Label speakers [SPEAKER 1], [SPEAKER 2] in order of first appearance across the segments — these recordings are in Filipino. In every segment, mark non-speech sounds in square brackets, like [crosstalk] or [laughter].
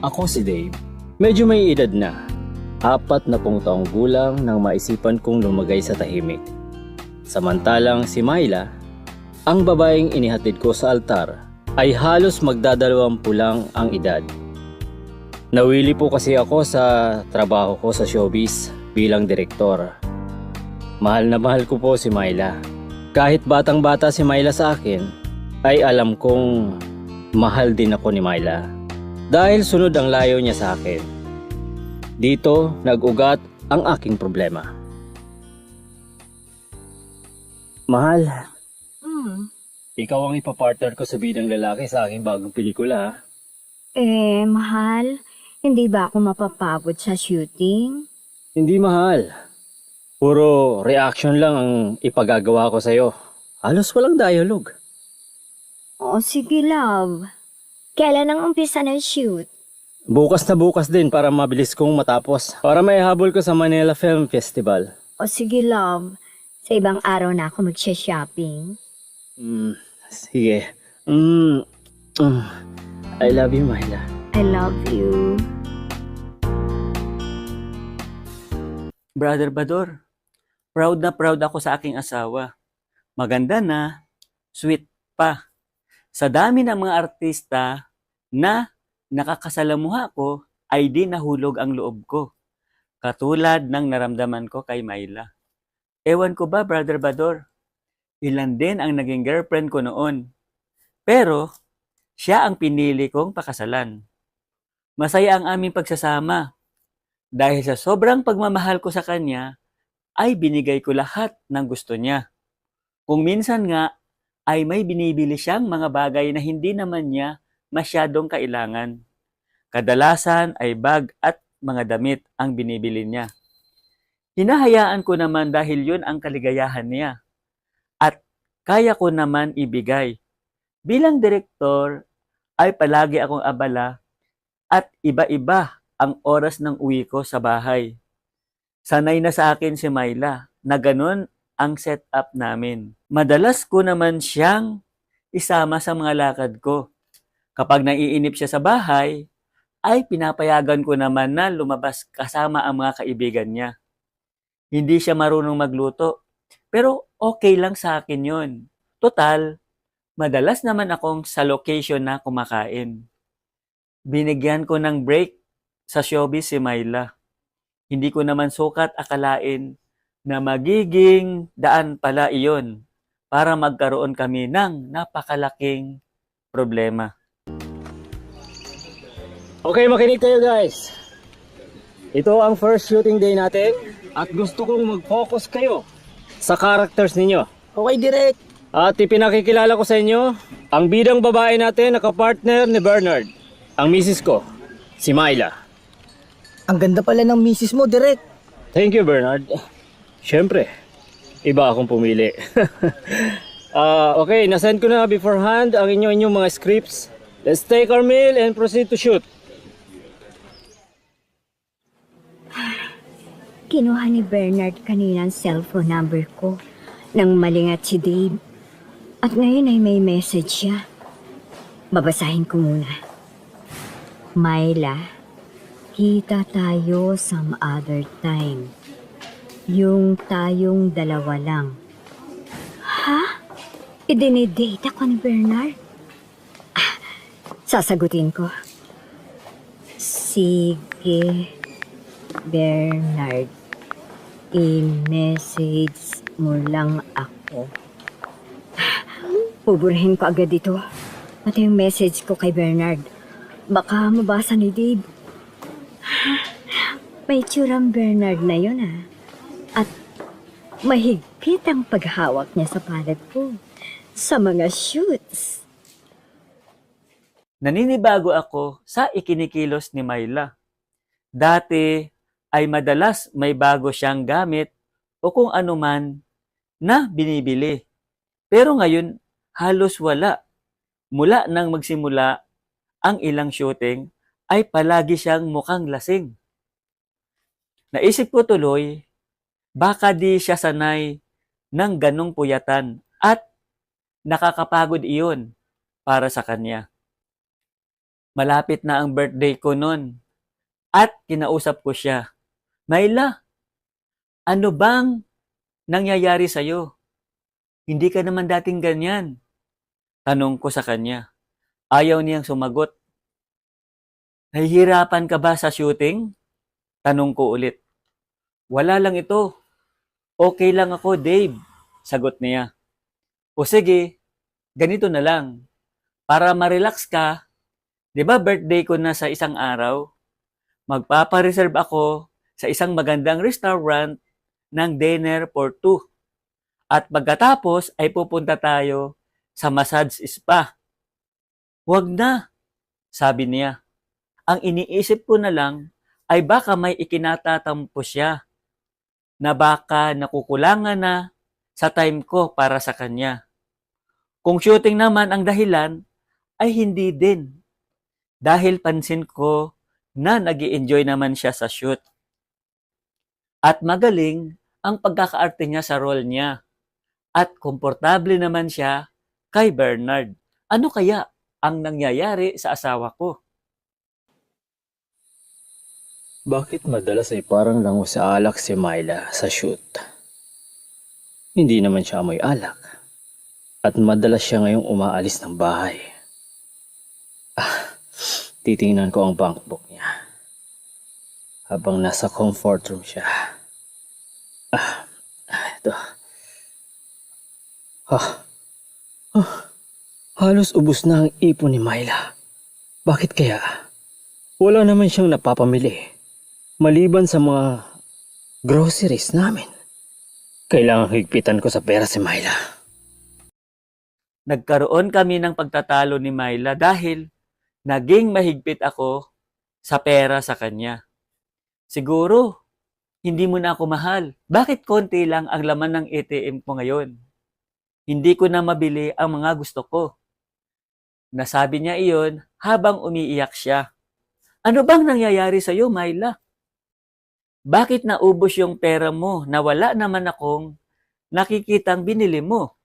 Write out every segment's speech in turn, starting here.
[SPEAKER 1] Ako si Dave. Medyo may edad na. Apat na pong taong gulang nang maisipan kong lumagay sa tahimik. Samantalang si Myla, ang babaeng inihatid ko sa altar, ay halos magdadalawampu lang ang edad. Nawili po kasi ako sa trabaho ko sa showbiz bilang direktor. Mahal na mahal ko po si Myla. Kahit batang bata si Myla sa akin, ay alam kong mahal din ako ni Myla. Dahil sunod ang layo niya sa akin. Dito nag-ugat ang aking problema. Mahal,
[SPEAKER 2] Hmm.
[SPEAKER 1] ikaw ang ipapartner ko sa bidang lalaki sa aking bagong pelikula. ha?
[SPEAKER 2] Eh, mahal, hindi ba ako mapapagod sa shooting?
[SPEAKER 1] Hindi mahal. Puro reaction lang ang ipagagawa ko sa'yo. Halos walang dialogue.
[SPEAKER 2] O, sige, love. Kailan ang umpisa ng shoot?
[SPEAKER 1] Bukas na bukas din para mabilis kong matapos. Para may habol ko sa Manila Film Festival.
[SPEAKER 2] O, sige, love. Sa ibang araw na ako magsha-shopping.
[SPEAKER 1] Mm, sige. Mm, mm, I love you, Myla.
[SPEAKER 2] I love you.
[SPEAKER 3] Brother Bador, proud na proud ako sa aking asawa. Maganda na, sweet pa. Sa dami ng mga artista na nakakasalamuha ko, ay di nahulog ang loob ko. Katulad ng naramdaman ko kay Myla. Ewan ko ba, Brother Bador? Ilan din ang naging girlfriend ko noon. Pero, siya ang pinili kong pakasalan. Masaya ang aming pagsasama dahil sa sobrang pagmamahal ko sa kanya, ay binigay ko lahat ng gusto niya. Kung minsan nga, ay may binibili siyang mga bagay na hindi naman niya masyadong kailangan. Kadalasan ay bag at mga damit ang binibili niya. Hinahayaan ko naman dahil yun ang kaligayahan niya. At kaya ko naman ibigay. Bilang direktor, ay palagi akong abala at iba-iba ang oras ng uwi ko sa bahay. Sanay na sa akin si Myla na ganun ang setup namin. Madalas ko naman siyang isama sa mga lakad ko. Kapag naiinip siya sa bahay, ay pinapayagan ko naman na lumabas kasama ang mga kaibigan niya. Hindi siya marunong magluto, pero okay lang sa akin yon. Total, madalas naman akong sa location na kumakain. Binigyan ko ng break sa showbiz si Myla. Hindi ko naman sukat akalain na magiging daan pala iyon para magkaroon kami ng napakalaking problema.
[SPEAKER 1] Okay, makinig kayo guys. Ito ang first shooting day natin at gusto kong mag-focus kayo sa characters ninyo.
[SPEAKER 4] Okay, direct.
[SPEAKER 1] At ipinakikilala ko sa inyo ang bidang babae natin na kapartner ni Bernard. Ang misis ko, si Myla.
[SPEAKER 4] Ang ganda pala ng misis mo, direct.
[SPEAKER 1] Thank you, Bernard. Siyempre, iba akong pumili. [laughs] Ah, okay, nasend ko na beforehand ang inyo-inyong mga scripts. Let's take our meal and proceed to shoot.
[SPEAKER 2] Kinuha ni Bernard kanina ang cellphone number ko nang malingat si Dave. At ngayon ay may message siya. Babasahin ko muna. Myla, kita tayo some other time. Yung tayong dalawa lang. Ha? Idinidate ako ni Bernard? Ah, sasagutin ko. Sige, Bernard. I-message mo lang ako. Pupurihin ko agad ito. Pati yung message ko kay Bernard. Baka mabasa ni Dave. May tsurang Bernard na yun ah. At mahigpit ang paghawak niya sa palad ko. Sa mga shoots.
[SPEAKER 3] Naninibago ako sa ikinikilos ni Myla. Dati ay madalas may bago siyang gamit o kung ano man na binibili. Pero ngayon, halos wala. Mula nang magsimula ang ilang shooting, ay palagi siyang mukhang lasing. Naisip ko tuloy, baka di siya sanay ng ganong puyatan at nakakapagod iyon para sa kanya. Malapit na ang birthday ko nun. At kinausap ko siya. Myla, ano bang nangyayari sa'yo? Hindi ka naman dating ganyan. Tanong ko sa kanya. Ayaw niyang sumagot. Nahihirapan ka ba sa shooting? Tanong ko ulit. Wala lang ito. Okay lang ako, Dave. Sagot niya. O sige, ganito na lang. Para ma-relax ka, di ba birthday ko na sa isang araw? Magpapareserve ako sa isang magandang restaurant ng dinner for two. At pagkatapos ay pupunta tayo sa massage spa. Huwag na, sabi niya. Ang iniisip ko na lang ay baka may ikinatatampo siya na baka nakukulangan na sa time ko para sa kanya. Kung shooting naman ang dahilan, ay hindi din. Dahil pansin ko na nag enjoy naman siya sa shoot. At magaling ang pagkakaarte niya sa role niya. At komportable naman siya kay Bernard. Ano kaya ang nangyayari sa asawa ko?
[SPEAKER 1] Bakit madalas ay parang lango sa alak si Myla sa shoot? Hindi naman siya amoy alak. At madalas siya ngayong umaalis ng bahay. Ah, titingnan ko ang bankbook. Habang nasa comfort room siya. Ah, ah, ito. Ah, ah, halos ubos na ang ipon ni Myla. Bakit kaya? Wala naman siyang napapamili. Maliban sa mga groceries namin. Kailangan higpitan ko sa pera si Myla.
[SPEAKER 3] Nagkaroon kami ng pagtatalo ni Myla dahil naging mahigpit ako sa pera sa kanya. Siguro, hindi mo na ako mahal. Bakit konti lang ang laman ng ATM ko ngayon? Hindi ko na mabili ang mga gusto ko. Nasabi niya iyon habang umiiyak siya. Ano bang nangyayari sa iyo, Myla? Bakit naubos yung pera mo na wala naman akong nakikitang binili mo?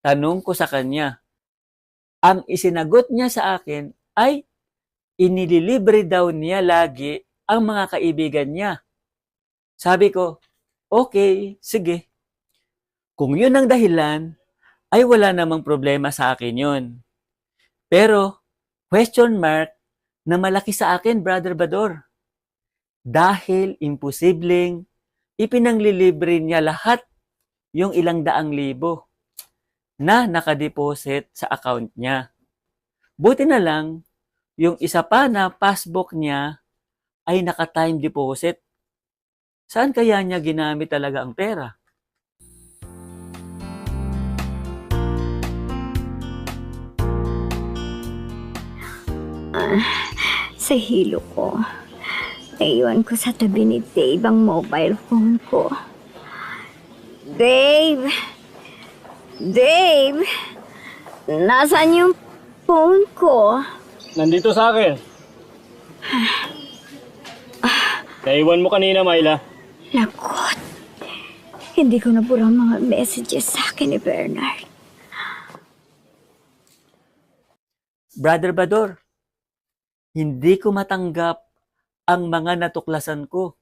[SPEAKER 3] Tanong ko sa kanya. Ang isinagot niya sa akin ay inililibre daw niya lagi ang mga kaibigan niya. Sabi ko, okay, sige. Kung yun ang dahilan, ay wala namang problema sa akin yun. Pero, question mark na malaki sa akin, Brother Bador. Dahil imposibleng ipinanglilibre niya lahat yung ilang daang libo na nakadeposit sa account niya. Buti na lang, yung isa pa na passbook niya ay naka-time deposit. Saan kaya niya ginamit talaga ang pera?
[SPEAKER 2] Sa hilo ko. Naiwan ko sa tabi ni Dave ang mobile phone ko. Dave! Dave! Nasaan yung phone ko?
[SPEAKER 1] Nandito sa akin. Naiwan mo kanina, Myla.
[SPEAKER 2] Lakot. Hindi ko nabura ang mga messages sa akin ni Bernard.
[SPEAKER 3] Brother Bador, hindi ko matanggap ang mga natuklasan ko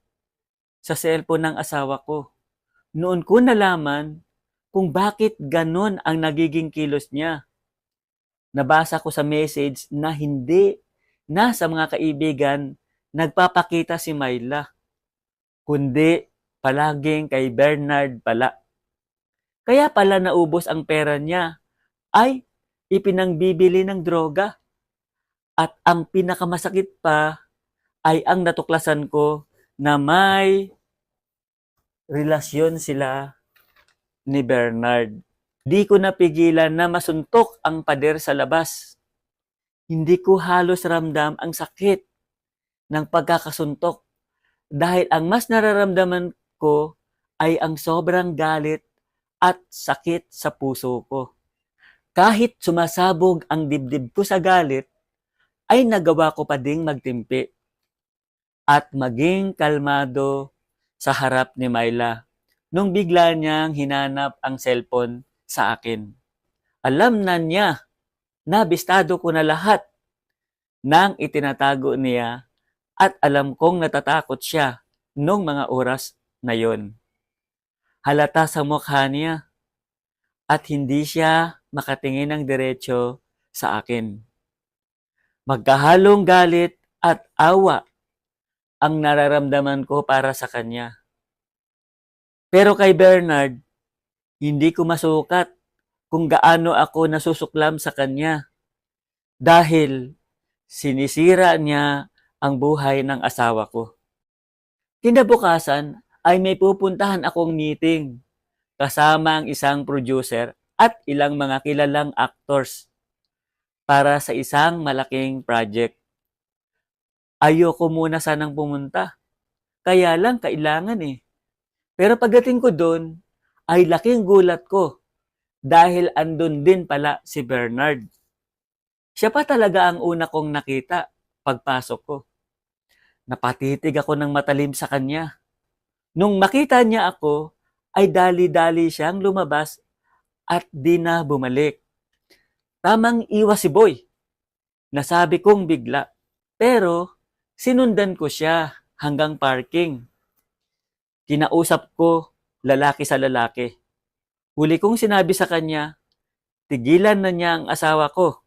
[SPEAKER 3] sa cellphone ng asawa ko. Noon ko nalaman kung bakit ganon ang nagiging kilos niya. Nabasa ko sa message na hindi na sa mga kaibigan nagpapakita si Myla, kundi palaging kay Bernard pala. Kaya pala naubos ang pera niya ay ipinangbibili ng droga. At ang pinakamasakit pa ay ang natuklasan ko na may relasyon sila ni Bernard. Di ko napigilan na masuntok ang pader sa labas. Hindi ko halos ramdam ang sakit ng pagkakasuntok dahil ang mas nararamdaman ko ay ang sobrang galit at sakit sa puso ko. Kahit sumasabog ang dibdib ko sa galit, ay nagawa ko pa ding magtimpi at maging kalmado sa harap ni Myla nung bigla niyang hinanap ang cellphone sa akin. Alam na niya na bistado ko na lahat nang itinatago niya at alam kong natatakot siya nung mga oras na yon. Halata sa mukha niya at hindi siya makatingin ng diretsyo sa akin. Magkahalong galit at awa ang nararamdaman ko para sa kanya. Pero kay Bernard, hindi ko masukat kung gaano ako nasusuklam sa kanya dahil sinisira niya ang buhay ng asawa ko. Kinabukasan ay may pupuntahan akong meeting kasama ang isang producer at ilang mga kilalang actors para sa isang malaking project. Ayoko muna sanang pumunta. Kaya lang kailangan eh. Pero pagdating ko doon, ay laking gulat ko dahil andun din pala si Bernard. Siya pa talaga ang una kong nakita pagpasok ko. Napatitig ako ng matalim sa kanya. Nung makita niya ako, ay dali-dali siyang lumabas at di na bumalik. Tamang iwas si Boy. Nasabi kong bigla. Pero sinundan ko siya hanggang parking. Kinausap ko lalaki sa lalaki. Huli kong sinabi sa kanya, tigilan na niya ang asawa ko.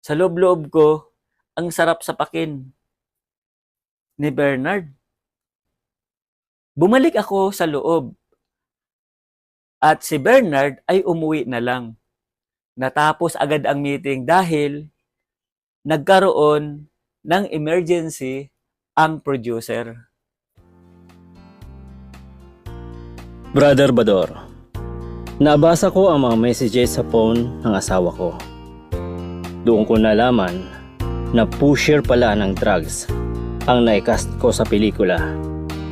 [SPEAKER 3] Sa loob-loob ko, ang sarap sa pakin ni Bernard. Bumalik ako sa loob at si Bernard ay umuwi na lang. Natapos agad ang meeting dahil nagkaroon ng emergency ang producer.
[SPEAKER 1] Brother Bador, nabasa ko ang mga messages sa phone ng asawa ko. Doon ko nalaman na pusher pala ng drugs ang naikast ko sa pelikula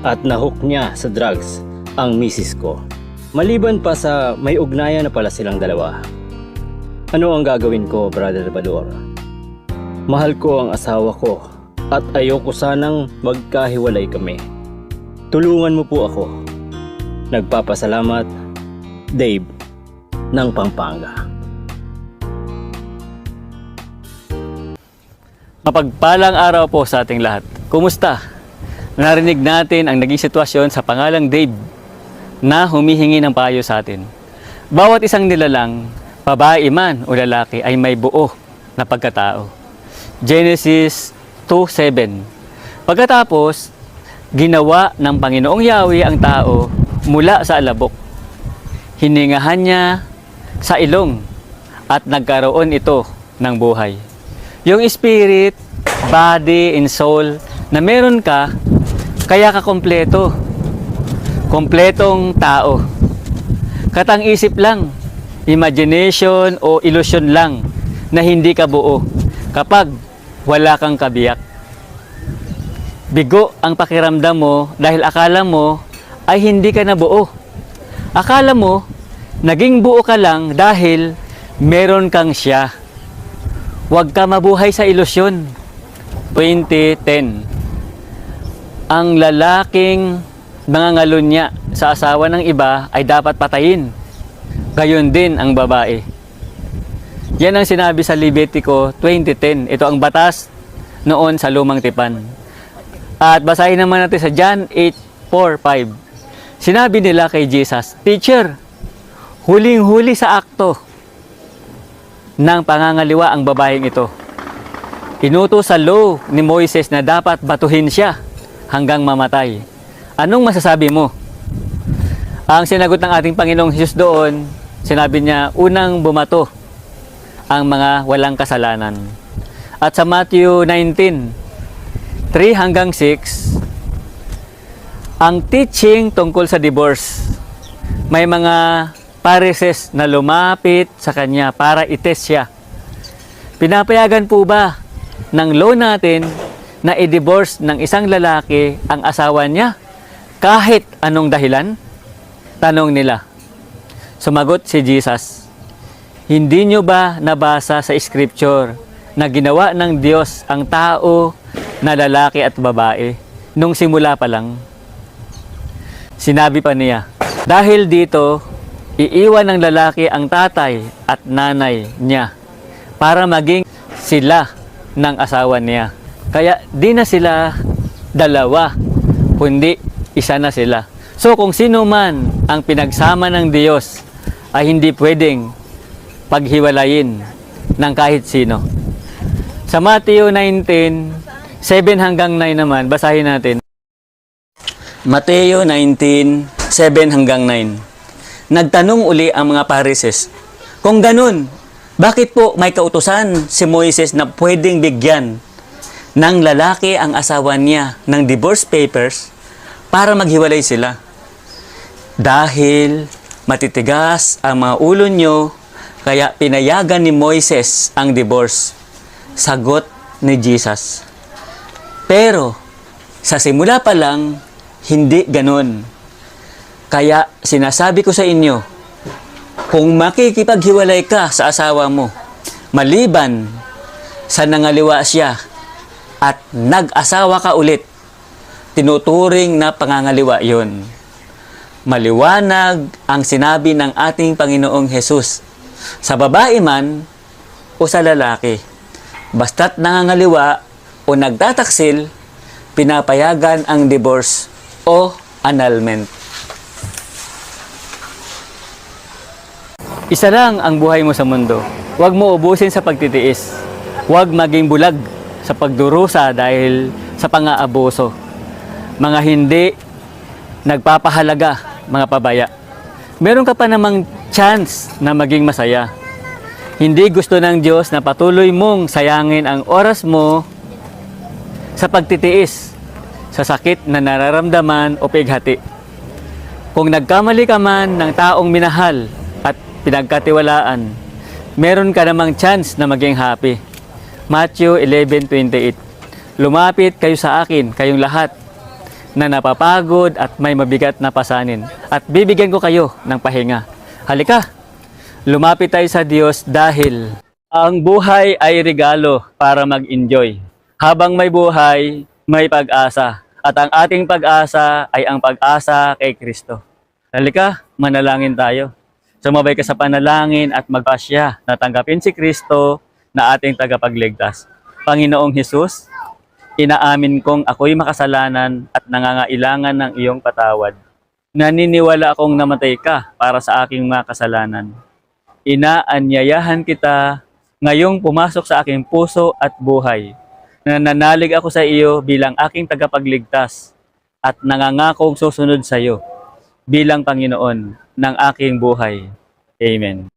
[SPEAKER 1] at nahook niya sa drugs ang misis ko. Maliban pa sa may ugnayan na pala silang dalawa. Ano ang gagawin ko, Brother Bador? Mahal ko ang asawa ko at ayoko sanang magkahiwalay kami. Tulungan mo po ako. Nagpapasalamat, Dave, ng Pampanga.
[SPEAKER 3] Mapagpalang araw po sa ating lahat. Kumusta? Narinig natin ang naging sitwasyon sa pangalang Dave na humihingi ng payo sa atin. Bawat isang nilalang, babae man o lalaki ay may buo na pagkatao. Genesis 2.7 Pagkatapos, ginawa ng Panginoong Yahweh ang tao mula sa alabok. Hiningahan niya sa ilong at nagkaroon ito ng buhay. Yung spirit, body, and soul na meron ka, kaya ka kompleto. Kompletong tao. Katang isip lang, imagination o illusion lang na hindi ka buo kapag wala kang kabiyak. Bigo ang pakiramdam mo dahil akala mo ay hindi ka na buo. Akala mo, naging buo ka lang dahil meron kang siya. Huwag ka mabuhay sa ilusyon. 2010 Ang lalaking nangangalunya sa asawa ng iba ay dapat patayin. Gayon din ang babae. Yan ang sinabi sa Levitico 2010. Ito ang batas noon sa lumang tipan. At basahin naman natin sa John 8:4-5. Sinabi nila kay Jesus, Teacher, huling-huli sa akto ng pangangaliwa ang babaeng ito. Inuto sa law ni Moises na dapat batuhin siya hanggang mamatay. Anong masasabi mo? Ang sinagot ng ating Panginoong Hesus doon, sinabi niya, unang bumato ang mga walang kasalanan. At sa Matthew 19, 3 hanggang 6, ang teaching tungkol sa divorce. May mga parises na lumapit sa kanya para itest siya. Pinapayagan po ba ng law natin na i-divorce ng isang lalaki ang asawa niya kahit anong dahilan? Tanong nila. Sumagot si Jesus, Hindi nyo ba nabasa sa scripture na ginawa ng Diyos ang tao na lalaki at babae nung simula pa lang? Sinabi pa niya, dahil dito, iiwan ng lalaki ang tatay at nanay niya para maging sila ng asawa niya. Kaya di na sila dalawa, kundi isa na sila. So kung sino man ang pinagsama ng Diyos ay hindi pwedeng paghiwalayin ng kahit sino. Sa Mateo 19, 7 hanggang 9 naman, basahin natin. Mateo 19, 7 hanggang 9. Nagtanong uli ang mga parises, Kung ganun, bakit po may kautusan si Moises na pwedeng bigyan ng lalaki ang asawa niya ng divorce papers para maghiwalay sila? Dahil matitigas ang mga ulo nyo, kaya pinayagan ni Moises ang divorce. Sagot ni Jesus. Pero, sa simula pa lang, hindi ganon. Kaya sinasabi ko sa inyo, kung makikipaghiwalay ka sa asawa mo, maliban sa nangaliwa siya at nag-asawa ka ulit, tinuturing na pangangaliwa yon. Maliwanag ang sinabi ng ating Panginoong Hesus sa babae man o sa lalaki. Basta't nangangaliwa o nagtataksil, pinapayagan ang divorce o annulment. Isa lang ang buhay mo sa mundo. Huwag mo ubusin sa pagtitiis. Huwag maging bulag sa pagdurusa dahil sa pang-aabuso. Mga hindi nagpapahalaga, mga pabaya. Meron ka pa namang chance na maging masaya. Hindi gusto ng Diyos na patuloy mong sayangin ang oras mo sa pagtitiis, sa sakit na nararamdaman o pighati. Kung nagkamali ka man ng taong minahal at pinagkatiwalaan, meron ka namang chance na maging happy. Matthew 11.28 Lumapit kayo sa akin, kayong lahat, na napapagod at may mabigat na pasanin, at bibigyan ko kayo ng pahinga. Halika, lumapit tayo sa Diyos dahil ang buhay ay regalo para mag-enjoy. Habang may buhay, may pag-asa. At ang ating pag-asa ay ang pag-asa kay Kristo. Halika, manalangin tayo. Sumabay ka sa panalangin at magpasya na tanggapin si Kristo na ating tagapagligtas. Panginoong Hesus, inaamin kong ako'y makasalanan at nangangailangan ng iyong patawad. Naniniwala akong namatay ka para sa aking mga kasalanan. Inaanyayahan kita ngayong pumasok sa aking puso at buhay. Nananalig ako sa iyo bilang aking tagapagligtas at nangangakong susunod sa iyo bilang Panginoon ng aking buhay. Amen.